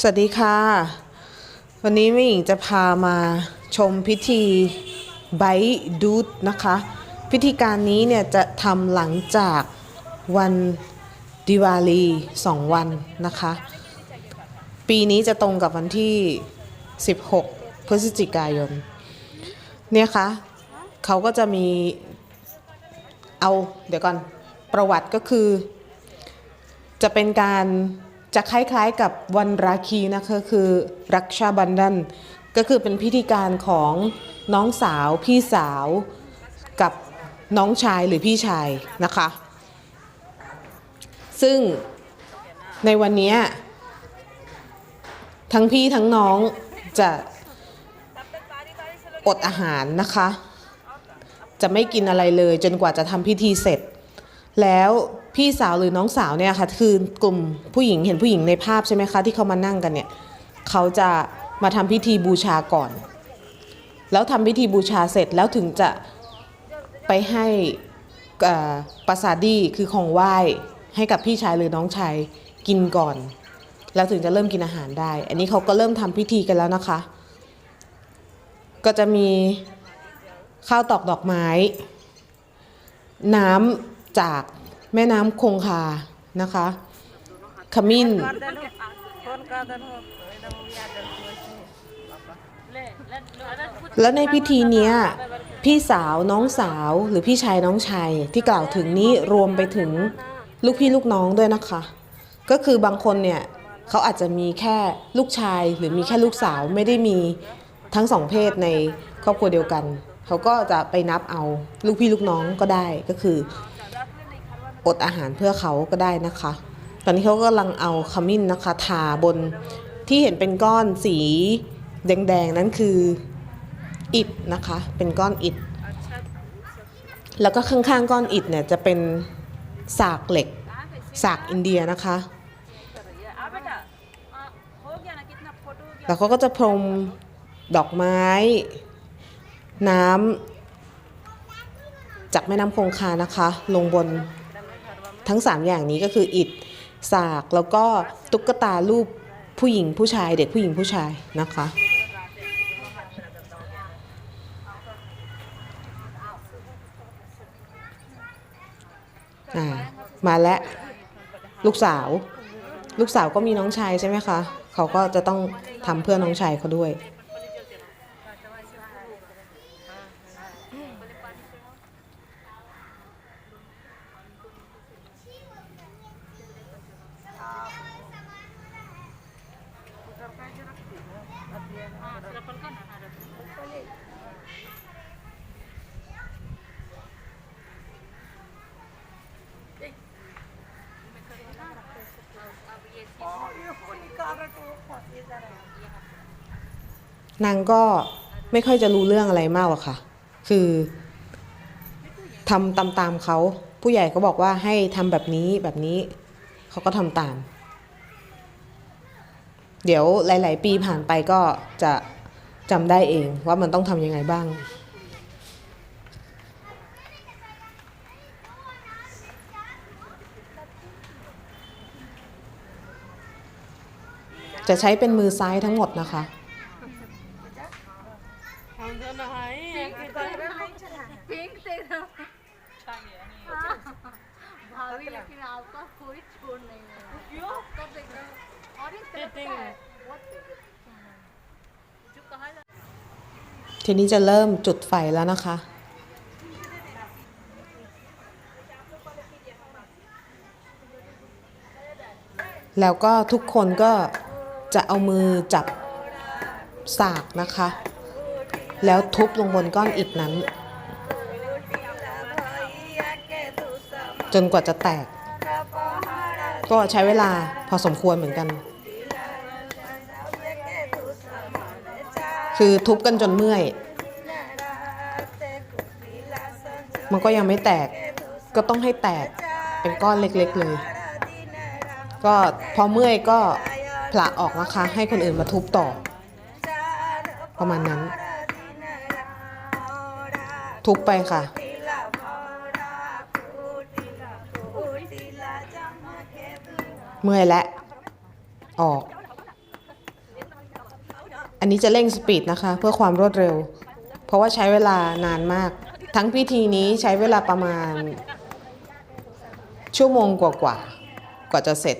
สวัสดีค่ะ วันนี้แม่หญิงจะพามาชมพิธีไบดูดนะคะ พิธีการนี้เนี่ยจะทำหลังจากวันดิวาลีสองวันนะคะ ปีนี้จะตรงกับวันที่ 16 พฤศจิกายน เนี่ยคะเขาก็จะมีเอาเดี๋ยวก่อนประวัติก็คือ จะเป็นการ จะคล้ายๆกับวันราคีนะคะคือรักชาบันดันก็คือเป็นพิธีการของน้องสาวพี่สาวกับน้องชายหรือพี่ชายนะคะ ซึ่งในวันนี้ทั้งพี่ทั้งน้องจะอดอาหารนะคะ จะไม่กินอะไรเลยจนกว่าจะทำพิธีเสร็จ แล้ว พี่สาวหรือน้องสาวเนี่ยค่ะคือกลุ่มผู้หญิงเห็นผู้หญิงในภาพใช่ไหมคะที่เขามานั่งกันเนี่ยเขาจะมาทำพิธีบูชาก่อน แล้วทำพิธีบูชาเสร็จแล้วถึงจะไปให้ปราสาดีคือของไหว้ให้กับพี่ชายหรือน้องชายกินก่อน แล้วถึงจะเริ่มกินอาหารได้ อันนี้เขาก็เริ่มทำพิธีกันแล้วนะคะ ก็จะมีข้าวตอกดอกไม้ น้ำจาก แม่น้ำคงคานะคะขมิ้นแล้วในพิธีเนี้ยพี่สาวน้องสาวหรือพี่ชายน้องชายที่กล่าวถึงนี้รวมไปถึงลูกพี่ลูกน้องด้วยนะคะ ก็คือบางคนเนี่ยเขาอาจจะมีแค่ลูกชายหรือมีแค่ลูกสาวไม่ได้มีทั้งสองเพศในครอบครัวเดียวกัน เขาก็จะไปนับเอาลูกพี่ลูกน้องก็ได้ก็คือ อดอาหารเพื่อเขาก็ได้นะคะ ตอนนี้เขากำลังเอาขมิ้นนะคะ ทาบนที่เห็นเป็นก้อนสีแดงๆ นั้นคืออิดนะคะ เป็นก้อนอิดแล้วก็ข้างๆ ก้อนอิดเนี่ยจะเป็นสากเหล็ก สากอินเดียนะคะ แล้วเขาก็จะพรมดอกไม้ น้ำจากแม่น้ำคงคานะคะ ลงบน ทั้ง 3 อย่างนี้ก็คืออิฐสากแล้วก็ตุ๊กตารูปผู้หญิงผู้ชายเด็กผู้หญิงผู้ชายนะคะมาแล้วลูกสาว ลูกสาวก็มีน้องชายใช่ไหมคะเขาก็จะต้องทำเพื่อน้องชายเขาด้วย นางก็ไม่ค่อยจะรู้เรื่องอะไรมากหรอกค่ะ คือทำตามตามๆเขาผู้ใหญ่ก็บอกว่าให้ทำแบบนี้แบบนี้ เขาก็ทำตาม เดี๋ยวหลาย ๆ ปีผ่านไปก็จะจำได้เองว่ามันต้องทำยังไงบ้าง จะใช้เป็นมือซ้ายทั้งหมดนะคะ पिंक से भाभी लेकिन आपका कोई छोड़ नहीं है क्यों कब देख रहे हो ऑरेंज कलर का है बहुत जो कहा जाता ทีนี้จะเริ่มจุดไฟแล้วนะคะ แล้วก็ทุกคนก็ จะเอามือจับสากนะคะ แล้วทุบลงบนก้อนอิฐนั้น จนกว่าจะแตก ก็ใช้เวลาพอสมควรเหมือนกัน คือทุบกันจนเมื่อย มันก็ยังไม่แตก ก็ต้องให้แตกเป็นก้อนเล็กๆเลย ก็พอเมื่อยก็ ละออกนะคะ ให้คนอื่นมาทุบต่อ ประมาณนั้น ทุบไปค่ะ เมื่อยและ ออก อันนี้จะเร่งสปีดนะคะ เพื่อความรวดเร็ว เพราะว่าใช้เวลานานมาก ทั้งพิธีนี้ใช้เวลาประมาณ ชั่วโมงกว่ากว่าๆกว่าจะเสร็จ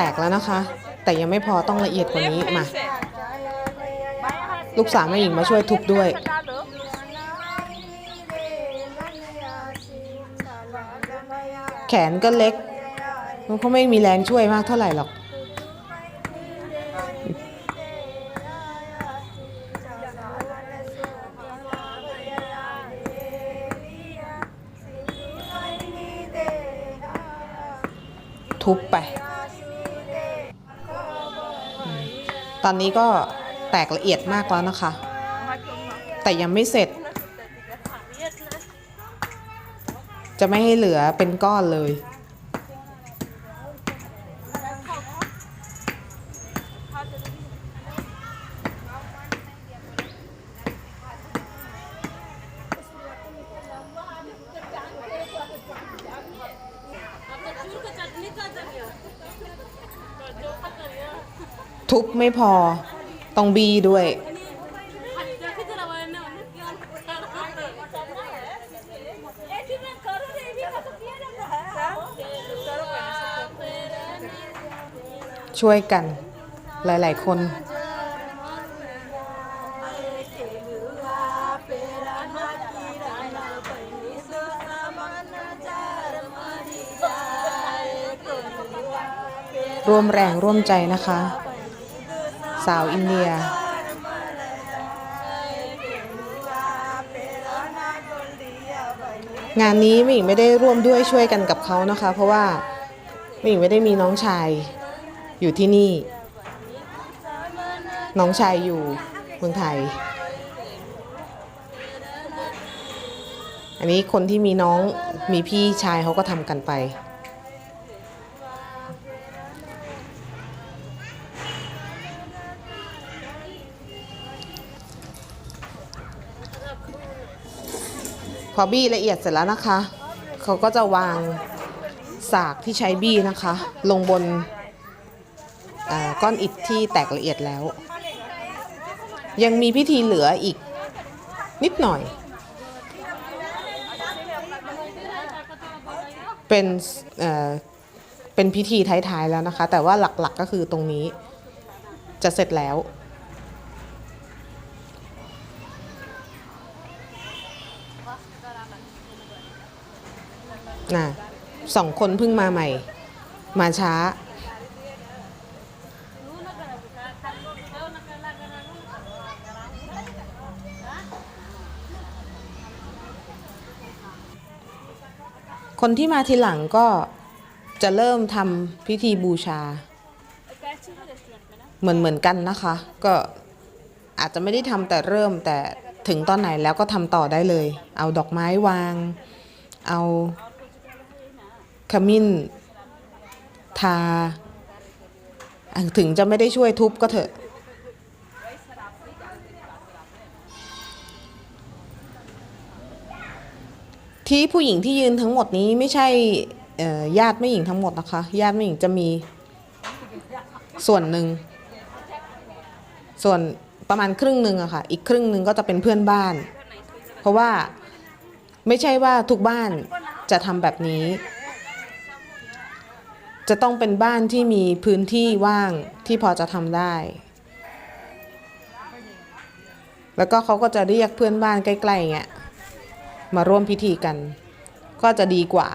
แตกแล้วนะคะ แต่ยังไม่พอต้องละเอียดกว่านี้มา ลูกสาวแม่หญิงมาช่วยทุบด้วย แขนก็เล็ก มันก็ไม่มีแรงช่วยมากเท่าไหร่หรอกทุบไป ตอนนี้ก็แตกละเอียดมากแล้วนะคะ แต่ยังไม่เสร็จ จะไม่ให้เหลือเป็นก้อนเลย ทุบไม่พอต้องบีด้วย ช่วยกันหลาย ๆ คนร่วมแรงร่วมใจนะคะ สาวอินเดีย งานนี้ไม่หญิงไม่ได้ร่วมด้วยช่วยกันกับเขานะคะ เพราะว่าไม่หญิงไม่ได้มีน้องชายอยู่ที่นี่ น้องชายอยู่เมืองไทย อันนี้คนที่มีน้องมีพี่ชายเขาก็ทำกันไป อบี้ละเอียดเสร็จแล้วนะคะ เขาก็จะวางสากที่ใช้บี้นะคะ ลงบนก้อนอิฐที่แตกละเอียดแล้ว ยังมีพิธีเหลืออีกนิดหน่อย เป็นเเป็นพิธีท้ายๆแล้วนะคะ แต่ว่าหลักๆก็คือตรงนี้จะเสร็จแล้ว น่ะสองคนเพิ่งมาใหม่ มาช้า คนที่มาทีหลังก็จะเริ่มทำพิธีบูชา เหมือนเหมือนกันนะคะ ก็อาจจะไม่ได้ทำแต่เริ่มแต่ ถึงตอนไหนแล้วก็ทำต่อได้เลย เอาดอกไม้วาง เอาขมิ้น ทา ถึงจะไม่ได้ช่วยทุบก็เถอะ ที่ผู้หญิงที่ยืนทั้งหมดนี้ไม่ใช่ญาติแม่หญิงทั้งหมดนะคะ ญาติแม่หญิงจะมีส่วนหนึ่งส่วน ประมาณครึ่งหนึ่งอะค่ะ อีกครึ่งหนึ่งก็จะเป็นเพื่อนบ้าน เพราะว่าไม่ใช่ว่าทุกบ้านจะทำแบบนี้ จะต้องเป็นบ้านที่มีพื้นที่ว่างที่พอจะทำได้ แล้วก็เขาก็จะเรียกเพื่อนบ้านใกล้ๆเงี้ยมาร่วมพิธีกัน ก็จะดีกว่า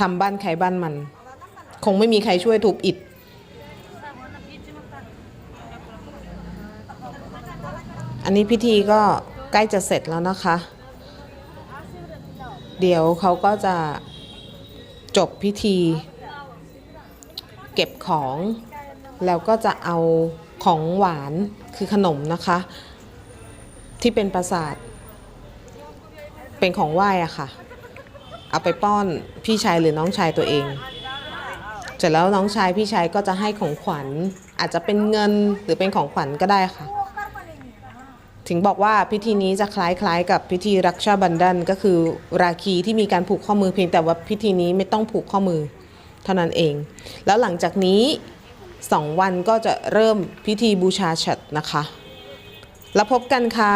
ทำบ้านใครบ้านมัน คงไม่มีใครช่วยทุบอิฐ อันนี้พิธีก็ใกล้จะเสร็จแล้วนะคะ เดี๋ยวเขาก็จะจบพิธี เก็บของ แล้วก็จะเอาของหวานคือขนมนะคะ ที่เป็นประสาท เป็นของไหว้อะค่ะ เอาไปป้อนพี่ชายหรือน้องชายตัวเองเสร็จแล้วน้องชายพี่ชายก็จะให้ของขวัญอาจจะเป็นเงินหรือเป็นของขวัญก็ได้ค่ะ ถึงบอกว่าพิธีนี้จะคล้ายๆ กับพิธีรักชาบันดันก็คือ ราคีที่มีการผูกข้อมือเพียงแต่ว่าพิธีนี้ไม่ต้องผูกข้อมือเท่านั้นเอง แล้วหลังจากนี้ 2 วันก็จะเริ่มพิธีบูชาฉัดนะคะ แล้วพบกันค่ะ